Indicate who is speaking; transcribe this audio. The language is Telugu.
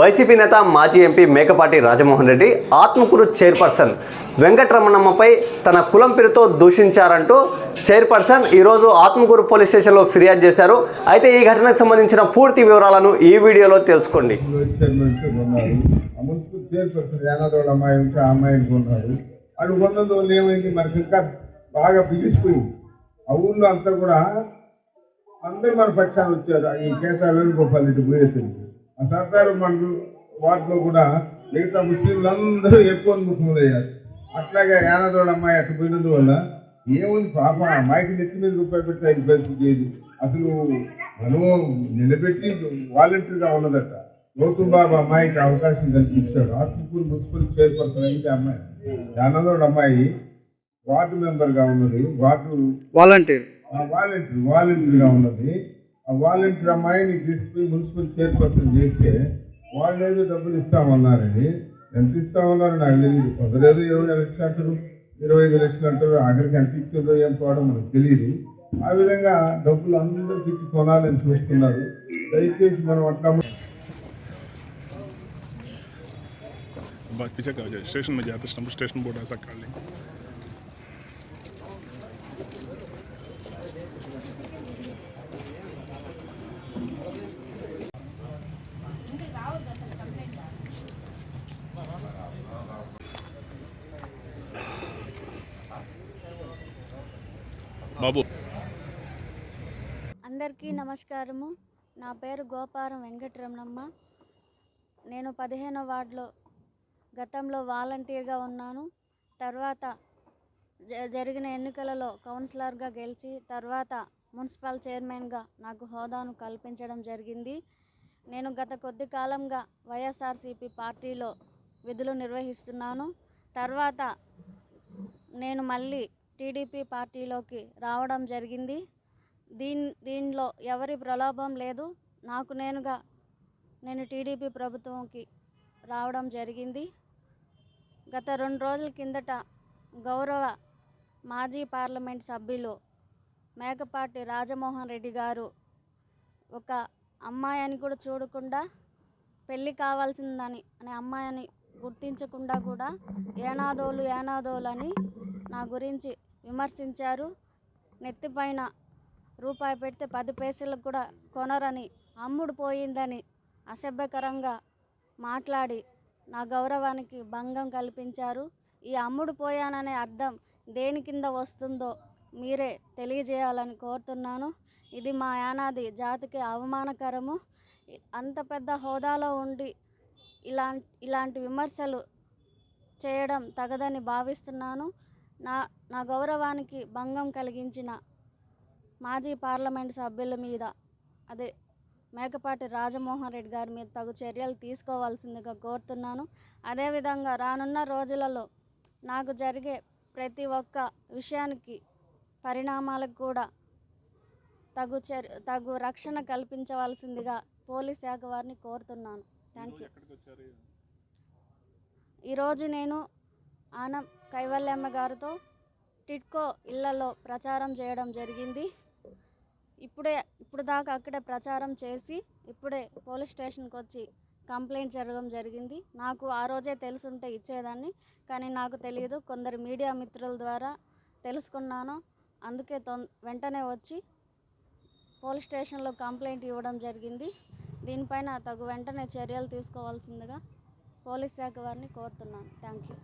Speaker 1: వైసీపీ నేత మాజీ ఎంపీ మేకపాటి రాజమోహన్ రెడ్డి ఆత్మకూరు చైర్పర్సన్ వెంకటరమణమ్మపై తన కులం పేరుతో దూషించారంటూ చైర్పర్సన్ ఈరోజు ఆత్మకూరు పోలీస్ స్టేషన్లో ఫిర్యాదు చేశారు. అయితే ఈ ఘటనకు సంబంధించిన పూర్తి వివరాలను ఈ వీడియోలో తెలుసుకోండి.
Speaker 2: అటు ఏమైంది మనకి ఇంకా బాగా బిగిసిపోయింది ఆ ఊళ్ళో అంతా కూడా అందరూ మన పక్షాలు వచ్చారు ఈ కేతా వేణుగోపాల్ రెడ్డి పోయేసరికి ఆ సర్దారు మండలు వాటిలో కూడా మిగతా ముస్లింలందరూ ఎక్కువ ముఖంలో అయ్యారు అట్లాగే యానాదోడ అమ్మాయి అట్లా పోయినందువల్ల ఏముంది పాప అమ్మాయికి నెత్తి మీద రూపాయి పెడితే ఐదు పైసలు చేయదు అసలు మనం నిలబెట్టి వాలంటీర్గా ఉన్నదట. గౌతమ్ బాబు అమ్మాయికి అవకాశం కల్పించాడు ఆత్మకూరు మున్సిపల్ చైర్పర్సన్ అయితే అమ్మాయి. యానాదోడ అమ్మాయి వార్డు మెంబర్గా ఉన్నది. Ward
Speaker 3: volunteer.
Speaker 2: ఆ వాలంటీర్ వాలంటీర్గా ఉన్నది. ఆ వాలంటీర్ అమ్మాయిని తీసుకుని మున్సిపల్ చైర్పర్సన్ చేస్తే వాళ్ళు ఏదో డబ్బులు ఇస్తామన్నారని ఎంత ఇస్తామన్నారు నాకు తెలియదు కొందరేదో ఇరవై లక్షలు అంటారు ఇరవై ఐదు లక్షలు అంటారు ఆఖరికి ఎంత ఇచ్చిందో ఏం పోవడం మనకు తెలియదు ఆ విధంగా డబ్బులు అందరికి ఇచ్చి కొనాలని చూస్తున్నారు దయచేసి మనం అట్లా
Speaker 4: बात पीछे का हो जाए स्टेशन में जाते समय स्टेशन बोर्ड ऐसा कर लेंगे
Speaker 5: అందరికీ నమస్కారము. నా పేరు గోపారం వెంకటరమణమ్మ. నేను పదిహేనో వార్డులో గతంలో వాలంటీర్గా ఉన్నాను. తర్వాత జ- జరిగిన ఎన్నికలలో కౌన్సిలర్గా గెలిచి తర్వాత మున్సిపల్ చైర్మన్గా నాకు హోదాను కల్పించడం జరిగింది. నేను గత కొద్ది కాలంగా వైఎస్ఆర్సీపీ పార్టీలో విధులు నిర్వహిస్తున్నాను. తర్వాత నేను మళ్ళీ టీడీపీ పార్టీలోకి రావడం జరిగింది. దీన్ దీనిలో ఎవరి ప్రలోభం లేదు. నాకు నేనుగా నేను టీడీపీ ప్రభుత్వంకి రావడం జరిగింది. గత రెండు రోజుల కిందట గౌరవ మాజీ పార్లమెంట్ సభ్యులు మేకపాటి రాజమోహన్ రెడ్డి గారు ఒక అమ్మాయి అని కూడా చూడకుండా పెళ్ళి కావాల్సిందని అనే అమ్మాయిని గుర్తించకుండా కూడా ఏనాదోలు ఏనాదోలు అని నా గురించి విమర్శించారు. నెత్తిపైన రూపాయి పెడితే పది పైసలకు కూడా కొనరని అమ్ముడు పోయిందని అసభ్యకరంగా మాట్లాడి నా గౌరవానికి భంగం కల్పించారు. ఈ అమ్ముడు పోయాననే అర్థం దేని కింద వస్తుందో మీరే తెలియజేయాలని కోరుతున్నాను. ఇది మా యానాది జాతికి అవమానకరము. అంత పెద్ద హోదాలో ఉండి ఇలా ఇలాంటి విమర్శలు చేయడం తగదని భావిస్తున్నాను. నా నా గౌరవానికి భంగం కలిగించిన మాజీ పార్లమెంట్ సభ్యుల మీద అదే మేకపాటి రాజమోహన్ రెడ్డి గారి మీద తగు చర్యలు తీసుకోవాల్సిందిగా కోరుతున్నాను. అదేవిధంగా రానున్న రోజులలో నాకు జరిగే ప్రతి ఒక్క విషయానికి పరిణామాలకు కూడా తగు చర్య తగు రక్షణ కల్పించవలసిందిగా పోలీస్ శాఖ వారిని కోరుతున్నాను. థ్యాంక్ యూ ఈరోజు నేను ఆనం కైవల్యమ్మ గారితో టిట్కో ఇళ్ళలో ప్రచారం చేయడం జరిగింది. ఇప్పుడే ఇప్పుడు దాకా అక్కడే ప్రచారం చేసి ఇప్పుడే పోలీస్ స్టేషన్కి వచ్చి కంప్లైంట్ జరగడం జరిగింది. నాకు ఆ రోజే తెలుసుంటే ఇచ్చేదాన్ని కానీ నాకు తెలియదు కొందరు మీడియా మిత్రుల ద్వారా తెలుసుకున్నాను. అందుకే తొం వెంటనే వచ్చి పోలీస్ స్టేషన్లో కంప్లైంట్ ఇవ్వడం జరిగింది. దీనిపైన తగు వెంటనే చర్యలు తీసుకోవాల్సిందిగా పోలీస్ శాఖ వారిని కోరుతున్నాను. Thank you